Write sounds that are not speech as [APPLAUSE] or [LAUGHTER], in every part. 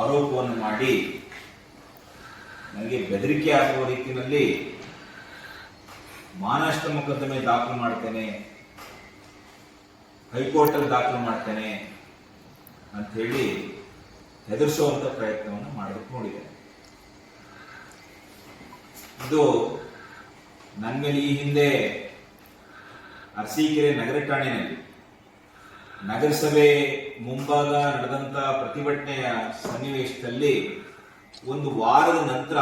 ಆರೋಪವನ್ನು ಮಾಡಿ ನನಗೆ ಬೆದರಿಕೆ ಆಗುವ ರೀತಿಯಲ್ಲಿ ಮಾನಷ್ಟ ಮೊಕದ್ದಮೆ ದಾಖಲು ಮಾಡ್ತೇನೆ, ಹೈಕೋರ್ಟಲ್ಲಿ ದಾಖಲು ಮಾಡ್ತೇನೆ ಅಂತ ಹೇಳಿ ಹೆದರಿಸುವಂತ ಪ್ರಯತ್ನವನ್ನು ಮಾಡಬೇಕು ನೋಡಿದೆ. ಇದು ನನ್ನ ಮೇಲೆ ಈ ಹಿಂದೆ ಅರಸೀಕೆರೆ ನಗರ ಠಾಣೆಯಲ್ಲಿ ನಗರಸಭೆ ಮುಂಭಾಗ ನಡೆದಂತ ಪ್ರತಿಭಟನೆಯ ಸನ್ನಿವೇಶದಲ್ಲಿ ಒಂದು ವಾರದ ನಂತರ,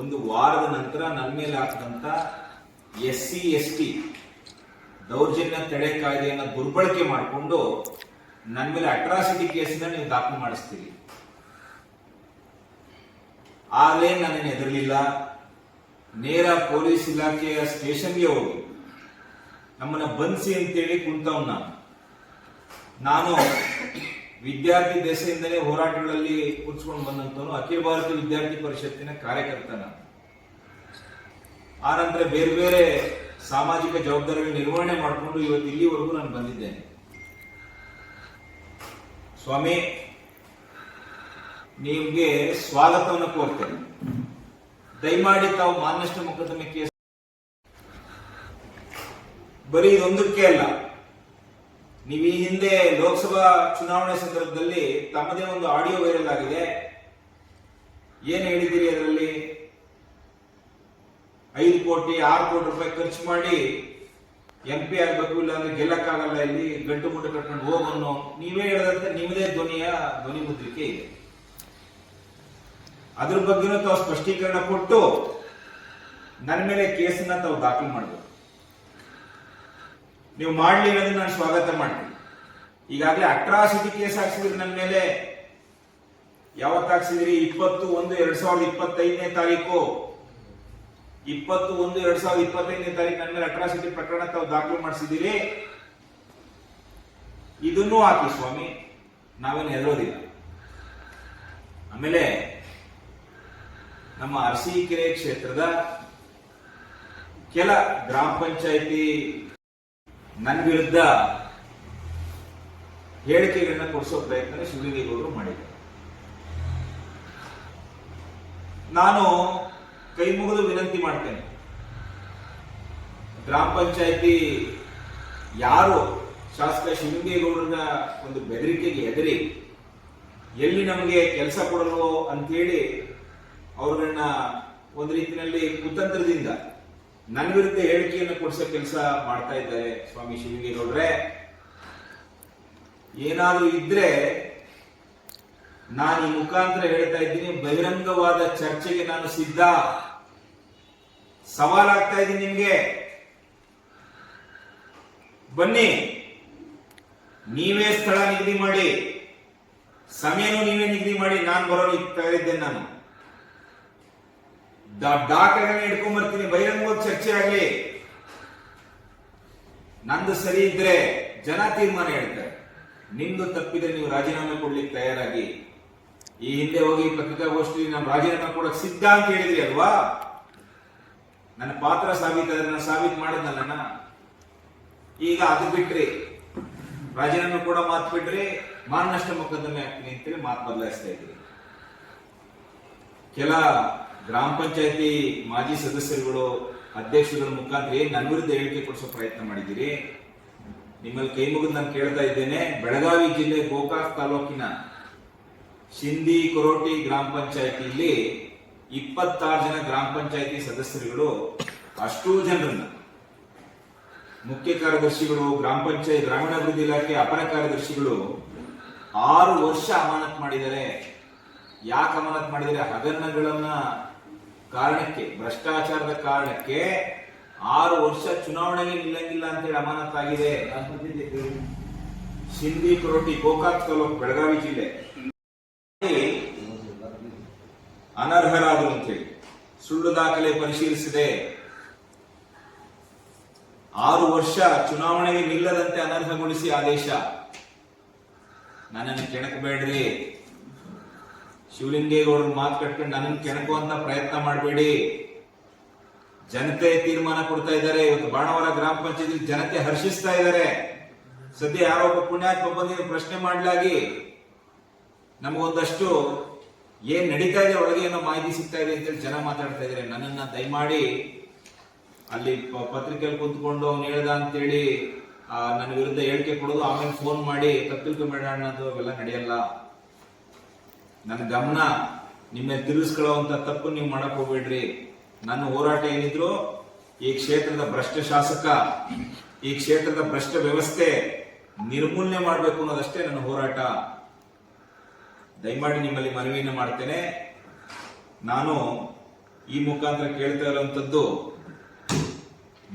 ಒಂದು ವಾರದ ನಂತರ ನನ್ನ ಮೇಲೆ ಹಾಕಿದಂತ ಎಸ್ ಸಿ ಎಸ್ ಟಿ ದೌರ್ಜನ್ಯ ತಡೆ ಕಾಯ್ದೆಯನ್ನು ದುರ್ಬಳಕೆ ಮಾಡಿಕೊಂಡು ನನ್ನ ಮೇಲೆ ಅಟ್ರಾಸಿಟಿ ಕೇಸನ್ನ ನೀವು ದಾಖಲು ಮಾಡಿಸ್ತೀರಿ. ಆಗಲೇ ನನ್ನನ್ನು ಹೆದರಲಿಲ್ಲ. ನೇರ ಪೊಲೀಸ್ ಇಲಾಖೆಯ ಸ್ಟೇಷನ್ಗೆ ಹೋಗಿ ನಮ್ಮನ್ನ ಬಂಧಿಸಿ ಅಂತೇಳಿ ಕುಂತವ್ ನಾನು. ನಾನು ವಿದ್ಯಾರ್ಥಿ ದೆಸೆಯಿಂದಲೇ ಹೋರಾಟಗಳಲ್ಲಿ ಕೂರ್ಸ್ಕೊಂಡು ಬಂದಂತವನು ಅಖಿಲ ಭಾರತ ವಿದ್ಯಾರ್ಥಿ ಪರಿಷತ್ತಿನ ಕಾರ್ಯಕರ್ತನ. ನಾನು ಆ ನಂತರ ಬೇರೆ ಬೇರೆ ಸಾಮಾಜಿಕ ಜವಾಬ್ದಾರಿಗಳ ನಿರ್ವಹಣೆ ಮಾಡಿಕೊಂಡು ಇವತ್ತು ಇಲ್ಲಿವರೆಗೂ ನಾನು ಬಂದಿದ್ದೇನೆ. ಸ್ವಾಮಿ, ನಿಮ್ಗೆ ಸ್ವಾಗತವನ್ನು ಕೋರ್ತೇನೆ. ದಯಮಾಡಿ ತಾವು ಮಾನಷ್ಟ ಮೊಕದ್ದಮೆ ಕೇಸ್ ಬರೀ ಇದೊಂದಕ್ಕೆ ಅಲ್ಲ ನೀವು ಈ ಹಿಂದೆ ಲೋಕಸಭಾ ಚುನಾವಣೆ ಸಂದರ್ಭದಲ್ಲಿ ತಮ್ಮದೇ ಒಂದು ಆಡಿಯೋ ವೈರಲ್ ಆಗಿದೆ. ಏನು ಹೇಳಿದ್ದೀರಿ ಅದರಲ್ಲಿ? ಐದು ಕೋಟಿ, ಆರು ಕೋಟಿ ರೂಪಾಯಿ ಖರ್ಚು ಮಾಡಿ ಎಂ ಪಿ ಆಗಬೇಕು ಇಲ್ಲ ಅಂದ್ರೆ ಗೆಲ್ಲಕ್ಕಾಗಲ್ಲ ಇಲ್ಲಿ, ಗಂಟು ಮುಟ್ಟು ಕಟ್ಕೊಂಡು ಹೋಗನ್ನು ನೀವೇ ಹೇಳಿದಂತೆ ನಿಮ್ಮದೇ ಧ್ವನಿಯ ಧ್ವನಿ ಮುದ್ರಿಕೆ ಇದೆ. ಅದ್ರ ಬಗ್ಗೆನೂ ತಾವು ಸ್ಪಷ್ಟೀಕರಣ ಕೊಟ್ಟು, ನನ್ನ ಮೇಲೆ ಕೇಸನ್ನ ತಾವು ದಾಖಲು ಮಾಡಬೇಕು. ನೀವು ಮಾಡಲಿ ಅನ್ನೋದನ್ನ ನಾನು ಸ್ವಾಗತ ಮಾಡ್ತೀನಿ. ಈಗಾಗಲೇ ಅಟ್ರಾಸಿಟಿ ಕೇಸ್ ಹಾಕ್ಸಿದ್ರಿ ನನ್ನ ಮೇಲೆ. ಯಾವತ್ತು ಹಾಕ್ಸಿದ್ರಿ ಇಪ್ಪತ್ತು ಒಂದು ಎರಡ್ ಸಾವಿರದ ಇಪ್ಪತ್ತೈದನೇ ತಾರೀಕು. ಇಪ್ಪತ್ತು ಒಂದು ಎರಡ್ ಸಾವಿರದ ಇಪ್ಪತ್ತೈದನೇ ತಾರೀಕು ನನ್ನ ಮೇಲೆ ಅಟ್ರಾಸಿಟಿ ಪ್ರಕರಣ ತಾವು ದಾಖಲು ಮಾಡಿಸಿದ್ದೀರಿ ಇದನ್ನೂ ಹಾಕಿ ಸ್ವಾಮಿ, ನಾವೇನು ಹೆದರೋದಿಲ್ಲ. ಆಮೇಲೆ ನಮ್ಮ ಅರಸೀಕೆರೆ ಕ್ಷೇತ್ರದ ಕೆಲ ಗ್ರಾಮ ಪಂಚಾಯಿತಿ ನನ್ನ ವಿರುದ್ಧ ಹೇಳಿಕೆಗಳನ್ನ ಕೊಡಿಸೋ ಪ್ರಯತ್ನ ಶಿವಲಿಂಗೇಗೌಡರು ಮಾಡಿದ್ದಾರೆ ನಾನು ಕೈ ಮುಗಿದು ವಿನಂತಿ ಮಾಡ್ತೇನೆ. ಗ್ರಾಮ ಪಂಚಾಯಿತಿ ಯಾರು ಶಾಸಕ ಶಿವಲಿಂಗೇಗೌಡರ ಒಂದು ಬೆದರಿಕೆಗೆ ಎದರಿ, ಎಲ್ಲಿ ನಮಗೆ ಕೆಲಸ ಕೊಡಲು ಅಂತೇಳಿ ಅವ್ರನ್ನ ಒಂದು ರೀತಿಯಲ್ಲಿ ಕುತಂತ್ರದಿಂದ ನನ್ನ ವಿರುದ್ಧ ಹೇಳಿಕೆಯನ್ನು ಕೊಡಿಸೋ ಕೆಲಸ ಮಾಡ್ತಾ ಇದ್ದಾರೆ ಸ್ವಾಮಿ ಶಿವಲಿಂಗೇಗೌಡ್ರೆ. ಏನಾದ್ರೂ ಇದ್ರೆ ನಾನು ಈ ಮುಖಾಂತರ ಹೇಳ್ತಾ ಇದ್ದೀನಿ, ಬಹಿರಂಗವಾದ ಚರ್ಚೆಗೆ ನಾನು ಸಿದ್ಧ. ಸವಾಲಾಗ್ತಾ ಇದ್ದೀನಿ ನಿಮ್ಗೆ. ಬನ್ನಿ. ನೀವೇ ಸ್ಥಳ ನಿಗದಿ ಮಾಡಿ. ಸಮಯನೂ ನೀವೇ ನಿಗದಿ ಮಾಡಿ, ನಾನು ಬರೋರು ತಯಾರಿದ್ದೇನೆ ನಾನು. ದಾಖಲೆಗಳನ್ನ ಇಟ್ಕೊಂಡ್ ಬರ್ತೀನಿ. ಬಹಿರಂಗವಾಗಿ ಚರ್ಚೆ ಆಗಲಿ. ನಂದು ಸರಿ ಇದ್ರೆ ಜನ ತೀರ್ಮಾನ ಹೇಳ್ತಾರೆ. ನಿಮ್ದು ತಪ್ಪಿದ್ರೆ ನೀವು ರಾಜೀನಾಮೆ ಕೊಡ್ಲಿಕ್ಕೆ ತಯಾರಾಗಿ. ಈ ಹಿಂದೆ ಹೋಗಿ ಪತ್ರಿಕಾಗೋಷ್ಠಿ ನಮ್ಮ ರಾಜೀನಾಮೆ ಕೊಡಕ್ ಸಿದ್ಧ ಅಂತ ಹೇಳಿದ್ರಿ ಅಲ್ವಾ? ನನ್ನ ಪಾತ್ರ ಸಾಬೀತು ಮಾಡಿದ್ನಲ್ಲ ನಾನು. ಈಗ ಅದು ಬಿಟ್ರಿ. ರಾಜೀನಾಮೆ ಕೂಡ ಮಾತು ಬಿಟ್ರಿ. ಮಾನನಷ್ಟ ಮೊಕದ್ದಮೆ ಹಾಕ್ತೀನಿ ಅಂತೇಳಿ ಮಾತು ಬದಲಾಯಿಸ್ತಾ ಇದ್ರಿ. ಕೆಲ ಗ್ರಾಮ ಪಂಚಾಯತಿ ಮಾಜಿ ಸದಸ್ಯರುಗಳು, ಅಧ್ಯಕ್ಷರುಗಳ ಮುಖಾಂತರ ಏನು ನನ್ನ ವಿರುದ್ಧ ಹೇಳಿಕೆ ಕೊಡಿಸೋ ಪ್ರಯತ್ನ ಮಾಡಿದ್ದೀರಿ. ನಿಮ್ಮಲ್ಲಿ ಕೈ ಮುಗಿದು ನಾನು ಕೇಳ್ತಾ ಇದ್ದೇನೆ, ಬೆಳಗಾವಿ ಜಿಲ್ಲೆ ಗೋಕಾಕ್ ತಾಲೂಕಿನ ಶಿಂದಿ ಕೊರೋಟಿ ಗ್ರಾಮ ಪಂಚಾಯತಿಯಲ್ಲಿ ಇಪ್ಪತ್ತಾರು ಜನ ಗ್ರಾಮ ಪಂಚಾಯತಿ ಸದಸ್ಯರುಗಳು, ಅಷ್ಟೂ ಜನರನ್ನ ಮುಖ್ಯ ಕಾರ್ಯದರ್ಶಿಗಳು, ಗ್ರಾಮ ಪಂಚಾಯತ್ ಗ್ರಾಮೀಣಾಭಿವೃದ್ಧಿ ಇಲಾಖೆ ಅಪರ ಕಾರ್ಯದರ್ಶಿಗಳು ಆರು ವರ್ಷ ಅಮಾನತ್ ಮಾಡಿದ್ದಾರೆ. ಯಾಕೆ ಅಮಾನತ್ ಮಾಡಿದರೆ ಹಗರಣಗಳನ್ನ ಕಾರಣಕ್ಕೆ, ಭ್ರಷ್ಟಾಚಾರದ ಕಾರಣಕ್ಕೆ ಆರು ವರ್ಷ ಚುನಾವಣೆಗೆ ನಿಲ್ಲಂಗಿಲ್ಲ ಅಂತೇಳಿ ಅಮಾನತಾಗಿದೆ. ಸಿಂಧಿ ಕೊರಟಿ ಗೋಕಾಕ್ ತಾಲೂಕು, ಬೆಳಗಾವಿ ಜಿಲ್ಲೆ. ಅನರ್ಹರಾದರು ಅಂತೇಳಿ ಸುಳ್ಳು ದಾಖಲೆ ಪರಿಶೀಲಿಸಿದೆ. ಆರು ವರ್ಷ ಚುನಾವಣೆಗೆ ನಿಲ್ಲದಂತೆ ಅನರ್ಹಗೊಳಿಸಿ ಆದೇಶ. ನನ್ನನ್ನು ಕೆಣಕಬೇಡ್ರಿ. ಶಿವಲಿಂಗೇಗೌಡರು ಮಾತು ಕಟ್ಕೊಂಡು ನನ್ನನ್ನು ಕೆಣಕುವಂತ ಪ್ರಯತ್ನ ಮಾಡಬೇಡಿ. ಜನತೆ ತೀರ್ಮಾನ ಕೊಡ್ತಾ ಇದ್ದಾರೆ. ಇವತ್ತು ಬಾಣವರ ಗ್ರಾಮ ಪಂಚಾಯತಿ ಜನತೆ ಹರ್ಷಿಸ್ತಾ ಇದ್ದಾರೆ. ಸದ್ಯ ಯಾರೋ ಒಬ್ಬ ಪುಣ್ಯಾತ್ಮ ಬಂದು ಪ್ರಶ್ನೆ ಮಾಡಲಾಗಿ ನಮಗೊಂದಷ್ಟು ಏನ್ ನಡೀತಾ ಇದೆ ಒಳಗೆ ಏನೋ ಮಾಹಿತಿ ಸಿಗ್ತಾ ಇದೆ ಅಂತೇಳಿ ಜನ ಮಾತಾಡ್ತಾ ಇದ್ದಾರೆ. ನನ್ನನ್ನ ದಯಮಾಡಿ ಅಲ್ಲಿ ಪತ್ರಿಕೆಯಲ್ಲಿ ಕುಂತ್ಕೊಂಡು ಅವ್ನು ಹೇಳ್ದ ಅಂತೇಳಿ ನನ್ನ ವಿರುದ್ಧ ಹೇಳಿಕೆ ಕೊಡೋದು, ಆಮೇಲೆ ಫೋನ್ ಮಾಡಿ, ತಪ್ಪಿಲ್ಕೆ ಮೇಡ ಅನ್ನೋದು ಅವೆಲ್ಲ ನಡೆಯಲ್ಲ. ನನ್ನ ಗಮನ ನಿಮ್ಮ ತಿಳಿಸ್ಕೊಳ್ಳುವಂತ ತಪ್ಪು ನೀವು ಮಾಡಕ್ ಹೋಗ್ಬೇಡ್ರಿ. ನನ್ನ ಹೋರಾಟ ಏನಿದ್ರು ಈ ಕ್ಷೇತ್ರದ ಭ್ರಷ್ಟ ಶಾಸಕ, ಈ ಕ್ಷೇತ್ರದ ಭ್ರಷ್ಟ ವ್ಯವಸ್ಥೆ ನಿರ್ಮೂಲನೆ ಮಾಡಬೇಕು ಅನ್ನೋದಷ್ಟೇ ನನ್ನ ಹೋರಾಟ. ದಯಮಾಡಿ ನಿಮ್ಮಲ್ಲಿ ಮನವಿಯನ್ನು ಮಾಡ್ತೇನೆ. ನಾನು ಈ ಮುಖಾಂತರ ಕೇಳ್ತಾ ಇರುವಂತದ್ದು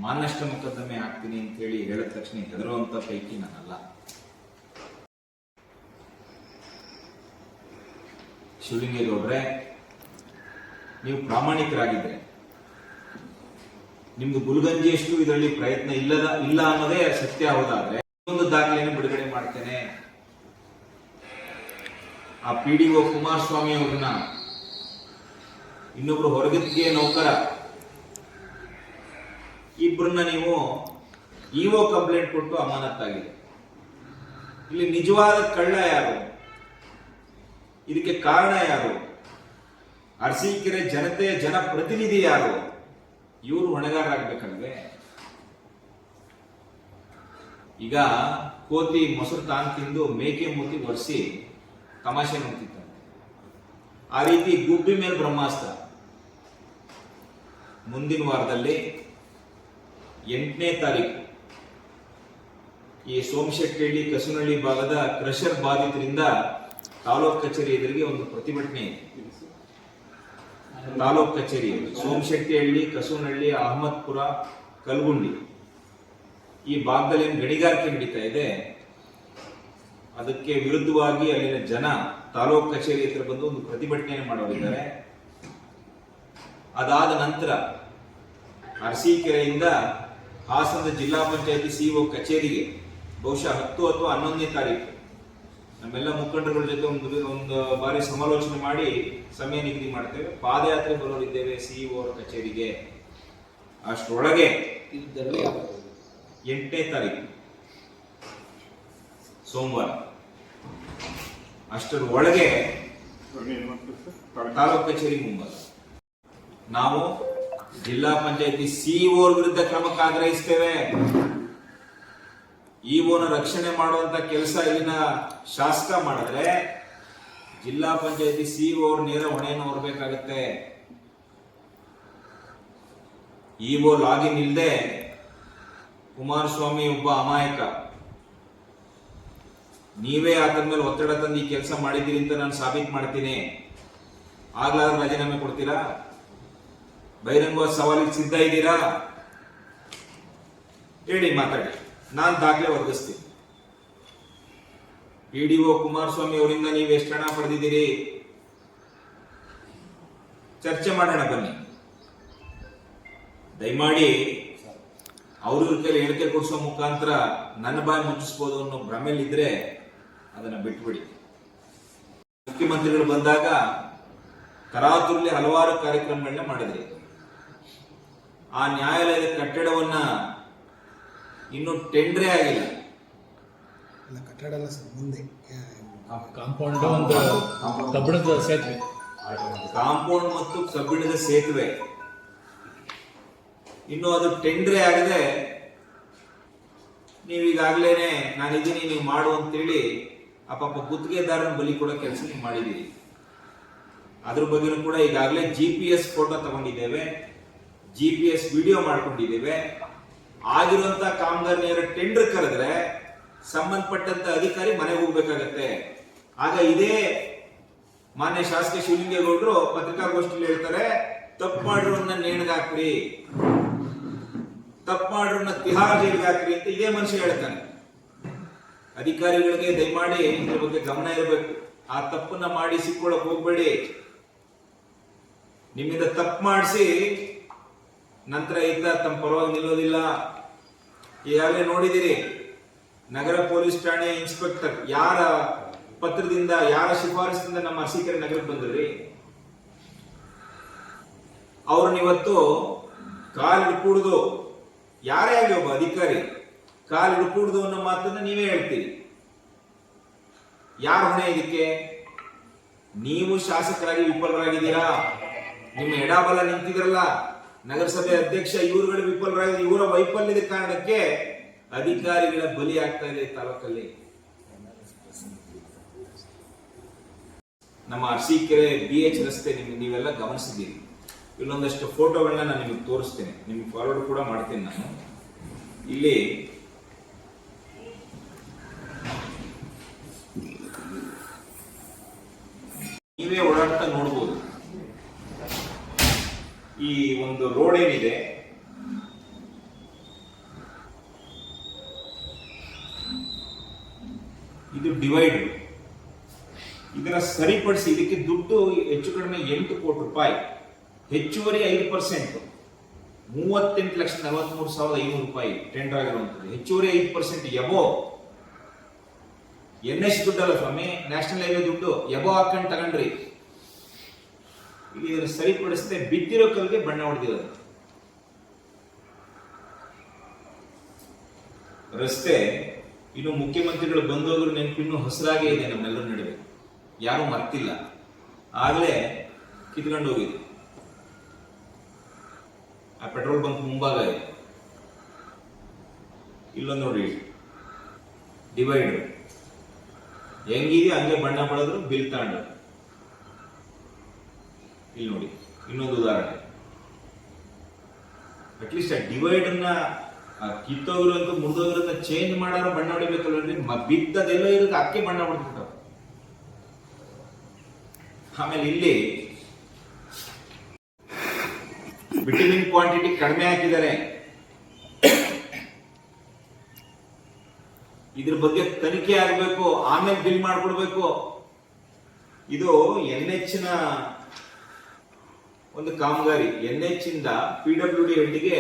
ಮಾನಷ್ಟ ಮೊಕದ್ದಮೆ ಹಾಕ್ತೀನಿ ಅಂತ ಹೇಳಿ ಹೇಳಿದ ತಕ್ಷಣ ಹೆದರುವಂತ ಪೈಕಿ ನಾನಲ್ಲ ಶಿವಲಿಂಗೇಗೌಡ್ರೆ ನೀವು ಪ್ರಾಮಾಣಿಕರಾಗಿದ್ರೆ. ನಿಮ್ದು ಗುಲ್ಗಂಜಿಯಷ್ಟು ಇದರಲ್ಲಿ ಪ್ರಯತ್ನ ಇಲ್ಲದ, ಇಲ್ಲ ಅನ್ನೋದೇ ಸತ್ಯ ಹೌದಾದ್ರೆ, ಒಂದು ದಾಖಲೆಯನ್ನು ಬಿಡುಗಡೆ ಮಾಡ್ತೇನೆ. ಆ ಪಿ ಡಿ ಒ ಕುಮಾರಸ್ವಾಮಿ ಅವ್ರನ್ನ ಇನ್ನೊಬ್ರು ಹೊರಗತ್ತಿಗೆ ನೌಕರ. ಇಬ್ಬರನ್ನ ನೀವು ಇಒ ಕಂಪ್ಲೇಂಟ್ ಕೊಟ್ಟು ಅಮಾನತ್ತಾಗಿದೆ. ಇಲ್ಲಿ ನಿಜವಾದ ಕಳ್ಳ ಯಾರು? ಇದಕ್ಕೆ ಕಾರಣ ಯಾರು? ಅರಸೀಕೆರೆ ಜನತೆಯ ಜನಪ್ರತಿನಿಧಿ ಯಾರು? ಇವರು ಹೊಣೆಗಾರರಾಗಬೇಕಲ್ವೇ? ಈಗ ಕೋತಿ ಮೊಸರು ತಾನು ತಿಂದು ಮೇಕೆ ಮೂತಿ ಒರೆಸಿ ತಮಾಷೆ ನೋಡ್ತಿದ್ದ ಆ ರೀತಿ ಗುಬ್ಬಿ ಮೇಲೆ ಬ್ರಹ್ಮಾಸ್ತ್ರ. ಮುಂದಿನ ವಾರದಲ್ಲಿ ಎಂಟನೇ ತಾರೀಕು. ಈ ಸೋಮಶೆಟ್ಟಿಹಳ್ಳಿ ಕಸುನಹಳ್ಳಿ ಭಾಗದ ಕ್ರಷರ್ ಬಾಧಿತರಿಂದ ತಾಲೂಕ್ ಕಚೇರಿ ಎದುರಿಗೆ ಒಂದು ಪ್ರತಿಭಟನೆ ಇದೆ. ತಾಲೂಕ್ ಕಚೇರಿ, ಸೋಮಶೆಟ್ಟಿಹಳ್ಳಿ, ಕಸೂನಹಳ್ಳಿ, ಅಹಮದ್ಪುರ, ಕಲ್ಗುಂಡಿ. ಈ ಭಾಗದಲ್ಲಿ ಏನು ಗಣಿಗಾರಿಕೆ ನಡೀತಾ ಇದೆ, ಅದಕ್ಕೆ ವಿರುದ್ಧವಾಗಿ ಅಲ್ಲಿನ ಜನ ತಾಲೂಕ್ ಕಚೇರಿ ಹತ್ರ ಬಂದು ಒಂದು ಪ್ರತಿಭಟನೆ ಮಾಡೋರಿದ್ದಾರೆ. ಅದಾದ ನಂತರ ಅರಸೀಕೆರೆಯಿಂದ ಹಾಸನದ ಜಿಲ್ಲಾ ಪಂಚಾಯತಿ ಸಿಇಒ ಕಚೇರಿಗೆ ಬಹುಶಃ ಹತ್ತು ಅಥವಾ ಹನ್ನೊಂದನೇ ತಾರೀಕು ನಮ್ಮೆಲ್ಲ ಮುಖಂಡರುಗಳ ಜೊತೆ ಒಂದು ಒಂದು ಬಾರಿ ಸಮಾಲೋಚನೆ ಮಾಡಿ ಸಮಯ ನಿಗದಿ ಮಾಡ್ತೇವೆ. ಪಾದಯಾತ್ರೆ ಬರೋರಿದ್ದೇವೆ ಸಿಇಒ ಅವರ ಕಚೇರಿಗೆ. ಅಷ್ಟರೊಳಗೆ ಎಂಟನೇ ತಾರೀಕು ಸೋಮವಾರ. ಅಷ್ಟರ ಒಳಗೆ ತಾಲೂಕು ಕಚೇರಿ ಮುಂಬರ ನಾವು ಜಿಲ್ಲಾ ಪಂಚಾಯತಿ ಸಿಇಒ ವಿರುದ್ಧ ಕ್ರಮಕ್ಕೆ ಆಗ್ರಹಿಸ್ತೇವೆ ಇಒನ ರಕ್ಷಣೆ ಮಾಡುವಂತ ಕೆಲಸ ಇಲ್ಲಿನ ಶಾಸಕ ಮಾಡಿದ್ರೆ ಜಿಲ್ಲಾ ಪಂಚಾಯತಿ ಸಿಇಒ ಅವ್ರ ನೇರ ಹೊಣೆಯನ್ನು ಹೊರಬೇಕಾಗತ್ತೆ. ಇಒ ಲಾಗಿನ್ ಇಲ್ಲದೆ ಕುಮಾರಸ್ವಾಮಿ ಒಬ್ಬ ಅಮಾಯಕ. ನೀವೇ ಆತನ ಮೇಲೆ ಒತ್ತಡ ತಂದು ಈ ಕೆಲಸ ಮಾಡಿದ್ದೀರಿ ಅಂತ ನಾನು ಸಾಬೀತು ಮಾಡ್ತೀನಿ. ಆಗ್ಲಾದ್ರೆ ರಾಜೀನಾಮೆ ಕೊಡ್ತೀರಾ? ಬಹಿರಂಗ ಸವಾಲಿಗೆ ಸಿದ್ಧ ಇದ್ದೀರಾ? ಹೇಳಿ ಮಾತಾಡಿ. ನಾನು ದಾಖಲೆ ಒದಗಿಸ್ತೀನಿ ಪಿ ಡಿ ಒ ಕುಮಾರಸ್ವಾಮಿ ಅವರಿಂದ ನೀವು ಎಷ್ಟು ಹಣ ಪಡೆದಿದ್ದೀರಿ? ಚರ್ಚೆ ಮಾಡೋಣ ಬನ್ನಿ. ದಯಮಾಡಿ ಅವ್ರ ಕೈಲಿ ಹೇಳಿಕೆ ಕೊಡಿಸೋ ಮುಖಾಂತರ ನನ್ನ ಬಾಯಿ ಮುಚ್ಚಿಸ್ಬೋದು ಅನ್ನೋ ಭ್ರಮೆಯಲ್ಲಿದ್ರೆ ಅದನ್ನ ಬಿಟ್ಬಿಡಿ. ಮುಖ್ಯಮಂತ್ರಿಗಳು ಬಂದಾಗ ಕರಾತುರ್ಲಿ ಹಲವಾರು ಕಾರ್ಯಕ್ರಮಗಳನ್ನ ಮಾಡಿದ್ರಿ. ಆ ನ್ಯಾಯಾಲಯದ ಕಟ್ಟಡವನ್ನ ಇನ್ನು ಟೆಂಡ್ರೇ ಆಗಿಲ್ಲ. ಇಲ್ಲ ಕಟ್ಟಡ ಎಲ್ಲ ಸರ್ ಮುಂದೆ. ಕಾಂಪೌಂಡ್ ಒಂದು ಕಬ್ಬಿಣದ ಸೇತುವೆ. ಕಾಂಪೌಂಡ್ ಮತ್ತು ಕಬ್ಬಿಣದ ಸೇತುವೆ. ಇನ್ನು ಅದು ಟೆಂಡ್ರೇ ಆಗದೆ ನೀವೀಗಾಗ್ಲೇನೆ ಇದೀನಿ ನೀವು ಮಾಡು ಅಂತೇಳಿ ಆ ಪಾಪ ಗುತ್ತಿಗೆದಾರನ ಬಲಿ ಕೊಡೋ ಕೆಲಸ ನೀವು ಮಾಡಿದ್ದೀರಿ. ಅದ್ರ ಬಗ್ಗೆನೂ ಕೂಡ ಈಗಾಗಲೇ ಜಿ ಪಿ ಎಸ್ ಫೋಟೋ ತಗೊಂಡಿದ್ದೇವೆ. ಜಿ ಪಿ ಎಸ್ ವಿಡಿಯೋ ಮಾಡ್ಕೊಂಡಿದ್ದೇವೆ. ಆಗಿರುವಂತ ಕಾಮಗಾರಿಯರ ಟೆಂಡರ್ ಕರೆದ್ರೆ ಸಂಬಂಧಪಟ್ಟಂತ ಅಧಿಕಾರಿ ಮನೆಗೆ ಹೋಗ್ಬೇಕಾಗತ್ತೆ. ಆಗ ಇದೇ ಮಾನ್ಯ ಶಾಸಕ ಶಿವಲಿಂಗೇಗೌಡರು ಪತ್ರಿಕಾಗೋಷ್ಠಿಯಲ್ಲಿ ಹೇಳ್ತಾರೆ ತಪ್ಪಾಡ್ರನ್ನ ನೇಣಗಾಕ್ರಿ ತಪ್ಪಾಡ್ರನ್ನ ತಿಹಾರ ಅಂತ ಇದೇ ಮನುಷ್ಯ ಹೇಳ್ತಾನೆ. ಅಧಿಕಾರಿಗಳಿಗೆ ದಯಮಾಡಿ ಇದ್ರ ಬಗ್ಗೆ ಗಮನ ಇರಬೇಕು. ಆ ತಪ್ಪನ್ನ ಮಾಡಿ ಸಿಕ್ಕೊಳ್ಳಕ್ ಹೋಗ್ಬೇಡಿ. ನಿಮ್ಮಿಂದ ತಪ್ಪು ಮಾಡಿಸಿ ನಂತರ ಇದ್ದ ತಮ್ಮ ಪರವಾಗಿ ನಿಲ್ಲೋದಿಲ್ಲ. ಈಗಾಗಲೇ ನೋಡಿದಿರಿ, ನಗರ ಪೊಲೀಸ್ ಠಾಣೆ ಇನ್ಸ್ಪೆಕ್ಟರ್ ಯಾರ ಪತ್ರದಿಂದ, ಯಾರ ಶಿಫಾರಸಿನಿಂದ ನಮ್ಮ ಅರಸೀಕೆರೆ ನಗರಕ್ಕೆ ಬಂದ್ರಿ? ಅವ್ರನ್ನ ಇವತ್ತು ಕಾಲು ಕೂಡುದು ಯಾರೇ ಆಗಲಿ ಒಬ್ಬ ಅಧಿಕಾರಿ, ಕಾಲು ಕೂಡುದು ಅನ್ನೋ ಮಾತನ್ನ ನೀವೇ ಹೇಳ್ತೀರಿ. ಯಾರ ಹೊಣೆ ಇದಕ್ಕೆ? ನೀವು ಶಾಸಕರಾಗಿ ವಿಫಲರಾಗಿದ್ದೀರಾ? ನಿಮ್ಮ ಎಡಬಲ ನಿಂತಿದ್ರಲ್ಲ? ನಗರಸಭೆ ಅಧ್ಯಕ್ಷ ಇವರುಗಳು ವಿಫಲರಾಗಿ, ಇವರ ವೈಫಲ್ಯದ ಕಾರಣಕ್ಕೆ ಅಧಿಕಾರಿಗಳ ಬಲಿ ಆಗ್ತಾ ಇದೆ ತಾಲೂಕಲ್ಲಿ. ನಮ್ಮ ಅರಸೀಕೆರೆ ಬಿ ಎಚ್ ರಸ್ತೆ ನಿಮ್ಗೆ ನೀವೆಲ್ಲ ಗಮನಿಸಿದ್ದೀರಿ. ಇಲ್ಲೊಂದಷ್ಟು ಫೋಟೋಗಳನ್ನ ನಾನು ನಿಮಗೆ ತೋರಿಸ್ತೇನೆ. ನಿಮ್ಗೆ ಫಾರ್ವರ್ಡ್ ಕೂಡ ಮಾಡ್ತೀನಿ ನಾನು. ಇಲ್ಲಿ ನೀವೇ ಓಡಾಡ್ತಾ ನೋಡ್ಬೋದು. ಈ ಒಂದು ರೋಡ್ ಏನಿದೆ, ಇದು ಡಿವೈಡ್ ಇದನ್ನ ಸರಿಪಡಿಸಿ, ಇದಕ್ಕೆ ದುಡ್ಡು ಹೆಚ್ಚು ಕಡಿಮೆ ಎಂಟು ಕೋಟಿ ರೂಪಾಯಿ, ಹೆಚ್ಚುವರಿ ಐದು ಪರ್ಸೆಂಟ್ ಮೂವತ್ತೆಂಟು ಲಕ್ಷ ನಲವತ್ಮೂರು ಸಾವಿರದ ಐನೂರು ರೂಪಾಯಿ ಟೆಂಡರ್ ಆಗಿರುವಂಥದ್ದು. ಹೆಚ್ಚುವರಿ ಐದು ಪರ್ಸೆಂಟ್ ಎಬೋ. ಎನ್ ಎಸ್ ದುಡ್ಡಲ್ಲ ಸ್ವಾಮಿ ನ್ಯಾಷನಲ್ ಹೈವೇ ದುಡ್ಡು ಎಬೋ ಹಾಕೊಂಡು ತಗೊಂಡ್ರಿ. ಇಲ್ಲಿ ಸರಿಪಡಿಸದೆ ಬಿದ್ದಿರೋ ಕಲ್ಲಿಗೆ ಬಣ್ಣ ಹೊಡೆದಿರೋದು. ರಸ್ತೆ, ಇನ್ನು ಮುಖ್ಯಮಂತ್ರಿಗಳು ಬಂದೋದ್ರ ನೆನಪಿನ್ನೂ ಹಸಿರಾಗೇ ಇದೆ ನಮ್ಮೆಲ್ಲರ ನಡುವೆ. ಯಾರು ಮರ್ತಿಲ್ಲ. ಆಗಲೇ ಕಿತ್ಕೊಂಡು ಹೋಗಿದೆ ಆ ಪೆಟ್ರೋಲ್ ಬಂಕ್ ಮುಂಭಾಗ ಇದೆ ಇಲ್ಲೊಂದು ನೋಡಿ. ಡಿವೈಡ್ ಹೆಂಗಿದೆ ಹಂಗೆ ಬಣ್ಣ ಬಳಿದ್ರು ಬಿಲ್ ತಗೊಂಡು ಇಲ್ಲಿ ನೋಡಿ, ಇನ್ನೊಂದು ಉದಾಹರಣೆ. ಅಟ್ಲೀಸ್ಟ್ ಆ ಡಿವೈಡ್ ಅನ್ನ, ಆ ಕಿತ್ತೋಗಿರೋಂಥ ಮುರಿದೋಗಿರೋದನ್ನ ಚೇಂಜ್ ಮಾಡೋರು ಬಣ್ಣ ಹೊಡಿಬೇಕಲ್ಲ ಬಿದ್ದದೆಲ್ಲ ಇರೋದು ಅಕ್ಕಿ ಬಣ್ಣ ಹೊಡೆದ್ಬಿಟ್ಟಾವ ಆಮೇಲೆ ಇಲ್ಲಿ ವಿಟಮಿನ್ ಕ್ವಾಂಟಿಟಿ ಕಡಿಮೆ ಹಾಕಿದ್ದಾರೆ. ಇದ್ರ ಬಗ್ಗೆ ತನಿಖೆ ಆಗಬೇಕು, ಆಮೇಲೆ ಬಿಲ್ ಮಾಡ್ಕೊಡ್ಬೇಕು. ಇದು ಎನ್ನ ಒಂದು ಕಾಮಗಾರಿ ಎನ್ ಎಚ್ ಇಂದ P W D ಹೆಡ್ಗೆ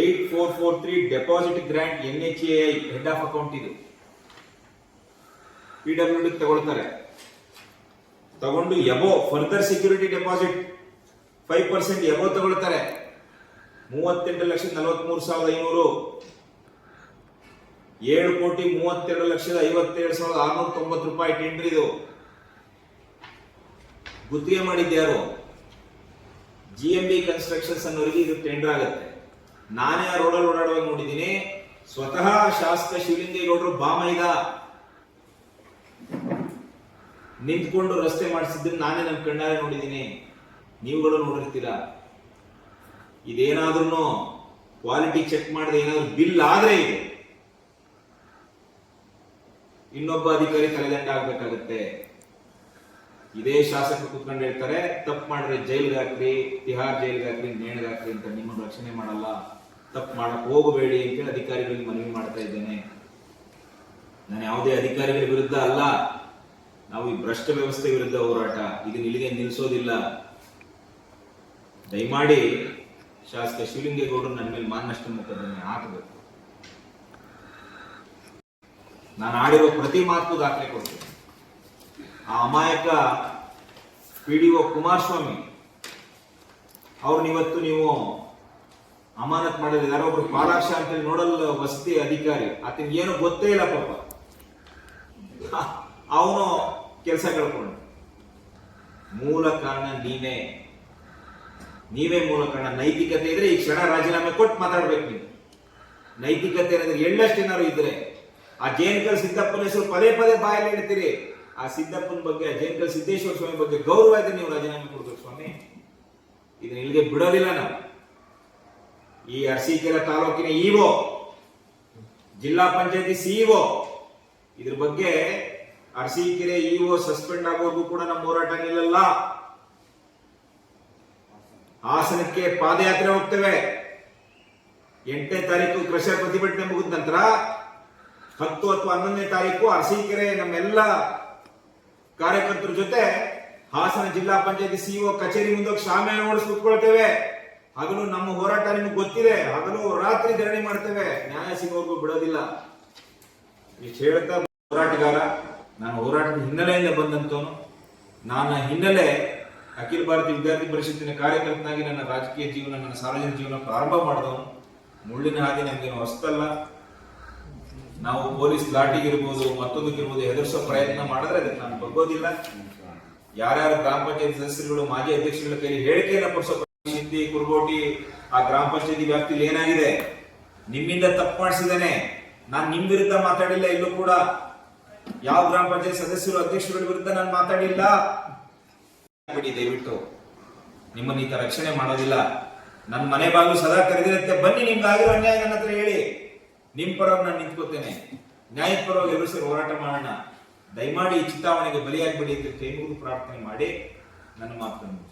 eight four four three deposit grant N H A I head of account ಇದು. ಪಿ ಡಬ್ಲ್ಯೂ ಡಿ ತಗೊಳ್ತಾರೆ. ತಗೊಂಡು above further security deposit five percent above ತಗೊಳ್ತಾರೆ. ಮೂವತ್ತೆಂಟು ಲಕ್ಷ ನಲವತ್ಮೂರು ಸಾವಿರದ ಐನೂರು. ಏಳು ಕೋಟಿ ಮೂವತ್ತೆರಡು ಲಕ್ಷದ ಐವತ್ತೇಳು ಸಾವಿರದ ಆರ್ನೂರ ತೊಂಬತ್ತು ರೂಪಾಯಿ ಟೆಂಡರ್ ಇದು. ಗುತ್ತಿಗೆ ಮಾಡಿದ್ಯಾರು ಜಿ ಎಂ ಬಿ ಕನ್ಸ್ಟ್ರಕ್ಷನ್ಸ್ ಅನ್ನೋರಿಗೆ ಇದು ಟೆಂಡರ್ ಆಗುತ್ತೆ. ನಾನೇ ಆ ರೋಡಲ್ಲಿ ಓಡಾಡುವಾಗ ನೋಡಿದ್ದೀನಿ, ಸ್ವತಃ ಶಾಸಕ ಶಿವಲಿಂಗೇಗೌಡರು ಬಾಮೈದ ನಿಂತ್ಕೊಂಡು ರಸ್ತೆ ಮಾಡಿಸಿದ್ದನ್ನು ನಾನೇ ನನ್ನ ಕಣ್ಣಾರೆ ನೋಡಿದ್ದೀನಿ. ನೀವುಗಳು ನೋಡಿರ್ತೀರಾ? ಇದೇನಾದ್ರೂ ಕ್ವಾಲಿಟಿ ಚೆಕ್ ಮಾಡಿದ ಏನಾದ್ರು ಬಿಲ್ ಆದ್ರೆ ಇದೆ. ಇನ್ನೊಬ್ಬ ಅಧಿಕಾರಿ ತಲೆದಂಡ ಆಗ್ಬೇಕಾಗತ್ತೆ. ಇದೇ ಶಾಸಕರು ಕುತ್ಕೊಂಡು ಹೇಳ್ತಾರೆ, ತಪ್ಪು ಮಾಡಿದ್ರೆ ಜೈಲ್ಗೆ ಹಾಕ್ರಿ, ತಿಹಾರ್ ಜೈಲ್ಗೆ ಹಾಕ್ರಿ, ನೇಣಿಗೆ ಹಾಕ್ರಿ ಅಂತ ನಿಮ್ಮ ರಕ್ಷಣೆ ಮಾಡಲ್ಲ, ತಪ್ಪು ಮಾಡಕ್ ಹೋಗಬೇಡಿ ಅಂತೇಳಿ ಅಧಿಕಾರಿಗಳಿಗೆ ಮನವಿ ಮಾಡ್ತಾ ಇದ್ದೇನೆ. ನಾನು ಯಾವುದೇ ಅಧಿಕಾರಿಗಳ ವಿರುದ್ಧ ಅಲ್ಲ, ನಾವು ಈ ಭ್ರಷ್ಟ ವ್ಯವಸ್ಥೆ ವಿರುದ್ಧ ಹೋರಾಟ ಇದನ್ನ ಇಲ್ಲಿಗೆ ನಿಲ್ಲಿಸೋದಿಲ್ಲ. ದಯಮಾಡಿ ಶಾಸಕ ಶಿವಲಿಂಗೇಗೌಡರು ನನ್ನ ಮೇಲೆ ಮಾನನಷ್ಟ ಮೊಕದ್ದಮೆ ಹಾಕಬೇಕು. ನಾನು ಆಡಿರೋ ಪ್ರತಿ ಮಾತು ದಾಖಲೆ ಕೊಡ್ತೀನಿ. ಆ ಅಮಾಯಕ ಪಿ ಡಿ ಒ ಕುಮಾರಸ್ವಾಮಿ, ಅವ್ರನ್ನ ಇವತ್ತು ನೀವು ಅಮಾನತ್ ಮಾಡಿದ್ರೆ ಯಾರೋ ಒಬ್ರು ಪಾಲಾಕ್ಷ ಅಂತೇಳಿ ನೋಡಲ್ ವಸತಿ ಅಧಿಕಾರಿ. ಆತನ ಏನು ಗೊತ್ತೇ ಇಲ್ಲ ಪಾಪ. [LAUGHS] ಅವನು ಕೆಲಸ ಕಳ್ಕೊಂಡು ಮೂಲ ಕಾರಣ ನೀವೇ ನೀವೇ ಮೂಲ ಕಾರಣ. ನೈತಿಕತೆ ಇದ್ರೆ ಈ ಕ್ಷಣ ರಾಜೀನಾಮೆ ಕೊಟ್ಟು ಮಾತಾಡ್ಬೇಕು ನೀವು ನೈತಿಕತೆ ಏನಾದ್ರೆ ಎಳ್ಳಷ್ಟು ಏನಾದ್ರು ಇದ್ರೆ, ಆ ಜೇನ್ಕರ್ ಸಿದ್ದಪ್ಪನ ಹೆಸರು ಪದೇ ಪದೇ ಬಾಯಲ್ಲಿ ಹೇಳ್ತೀರಿ. ಆ ಸಿದ್ದಪ್ಪನ ಬಗ್ಗೆ, ಆ ಜೇನ್ಕಲ್ ಸಿದ್ದೇಶ್ವರ ಸ್ವಾಮಿ ಬಗ್ಗೆ ಗೌರವ ಇದ್ರೆ ನೀವು ರಾಜೀನಾಮೆ ಕೊಡ್ಬೇಕು ಸ್ವಾಮಿ. ಇದನ್ನ ಇಲ್ಲಿಗೆ ಬಿಡೋದಿಲ್ಲ ನಾವು. ಈ ಅರಸೀಕೆರೆ ತಾಲೂಕಿನ ಇಒ, ಜಿಲ್ಲಾ ಪಂಚಾಯತಿ ಸಿಇಒ, ಇದ್ರ ಬಗ್ಗೆ ಅರಸೀಕೆರೆ ಇಒ ಸಸ್ಪೆಂಡ್ ಆಗೋದು ಕೂಡ ನಮ್ಮ ಹೋರಾಟ ನಿಲ್ಲಲ್ಲ. ಹಾಸನಕ್ಕೆ ಪಾದಯಾತ್ರೆ ಹೋಗ್ತೇವೆ. ಎಂಟನೇ ತಾರೀಕು ಕೃಷಿ ಪ್ರತಿಭಟನೆ ಮುಗಿದ ನಂತರ, ಹತ್ತು ಅಥವಾ ಹನ್ನೊಂದನೇ ತಾರೀಕು ಅರಸೀಕೆರೆ ನಮ್ಮೆಲ್ಲ ಕಾರ್ಯಕರ್ತರ ಜೊತೆ ಹಾಸನ ಜಿಲ್ಲಾ ಪಂಚಾಯತಿ ಸಿಇಒ ಕಚೇರಿ ಮುಂದೆ ಶಾಮಿಯಾನ ಓಡಿಸಿ ಕುತ್ಕೊಳ್ತೇವೆ. ಹಗಲು ನಮ್ಮ ಹೋರಾಟ ನಿಮ್ಗೆ ಗೊತ್ತಿದೆ. ಹಗಲು ರಾತ್ರಿ ಧರಣಿ ಮಾಡ್ತೇವೆ. ನ್ಯಾಯ ಸಿಗೋರ್ಗು ಬಿಡೋದಿಲ್ಲ. ಇಷ್ಟು ಹೇಳ್ತಾ ಹೋರಾಟಗಾರ, ನಾನು ಹೋರಾಟದ ಹಿನ್ನೆಲೆಯಿಂದ ಬಂದಂತವನು ನನ್ನ ಹಿನ್ನೆಲೆ ಅಖಿಲ ಭಾರತೀಯ ವಿದ್ಯಾರ್ಥಿ ಪರಿಷತ್ತಿನ ಕಾರ್ಯಕರ್ತನಾಗಿ ನನ್ನ ರಾಜಕೀಯ ಜೀವನ, ನನ್ನ ಸಾರ್ವಜನಿಕ ಜೀವನ ಪ್ರಾರಂಭ ಮಾಡಿದವನು. ಮುಳ್ಳಿನ ಹಾದಿ ನನಗೇನು ಹೊಸ್ತಲ್ಲ. ನಾವು ಪೊಲೀಸ್ ಲಾಠಿಗಿರ್ಬೋದು ಮತ್ತೊಂದಕ್ಕಿರ್ಬೋದು ಹೆದರ್ಸೋ ಪ್ರಯತ್ನ ಮಾಡಿದ್ರೆ ಅದಕ್ಕೆ ನಾನು ಬಗ್ಗೋದಿಲ್ಲ. ಯಾರ್ಯಾರು ಗ್ರಾಮ ಪಂಚಾಯತ್ ಸದಸ್ಯರುಗಳು, ಮಾಜಿ ಅಧ್ಯಕ್ಷರುಗಳ ಕೈಲಿ ಹೇಳಿಕೆಯನ್ನು ಕೊಡಿಸೋ ಸಿದ್ದಿ ಕುರ್ಗೋಟಿ, ಆ ಗ್ರಾಮ ಪಂಚಾಯತಿ ವ್ಯಾಪ್ತಿಯಲ್ಲಿ ಏನಾಗಿದೆ? ನಿಮ್ಮಿಂದ ತಪ್ಪು ಮಾಡಿಸಿದಾನೆ ನಾನು ನಿಮ್ ವಿರುದ್ಧ ಮಾತಾಡಿಲ್ಲ, ಇಲ್ಲೂ ಕೂಡ. ಯಾವ ಗ್ರಾಮ ಪಂಚಾಯತ್ ಸದಸ್ಯರು, ಅಧ್ಯಕ್ಷರುಗಳ ವಿರುದ್ಧ ನಾನು ಮಾತಾಡಿಲ್ಲ. ಬಿಡಿ ದಯವಿಟ್ಟು. ನಿಮ್ಮನ್ನ ಈತ ರಕ್ಷಣೆ ಮಾಡೋದಿಲ್ಲ. ನನ್ನ ಮನೆ ಬಾಗಿಲು ಸದಾ ಕರೆದಿರುತ್ತೆ. ಬನ್ನಿ, ನಿಮ್ಗೆ ಆಗಿರೋ ಅನ್ಯಾಯ ನನ್ನ ಹತ್ರ ಹೇಳಿ. ನಿಮ್ ಪರವಾಗಿ ನಾನು ನಿಂತ್ಕೋತೇನೆ. ನ್ಯಾಯ ಪರವಾಗಿ ಎಲ್ಲರೂ ಸೇರಿ ಹೋರಾಟ ಮಾಡೋಣ. ದಯಮಾಡಿ ಈ ಚಿಂತಾವಣೆಗೆ ಬಲಿಯಾಗ್ಬಿಡಿ ಅಂತ ಕೈಮೂರು ಪ್ರಾರ್ಥನೆ ಮಾಡಿ. ನನ್ನ ಮಾತನ್ನು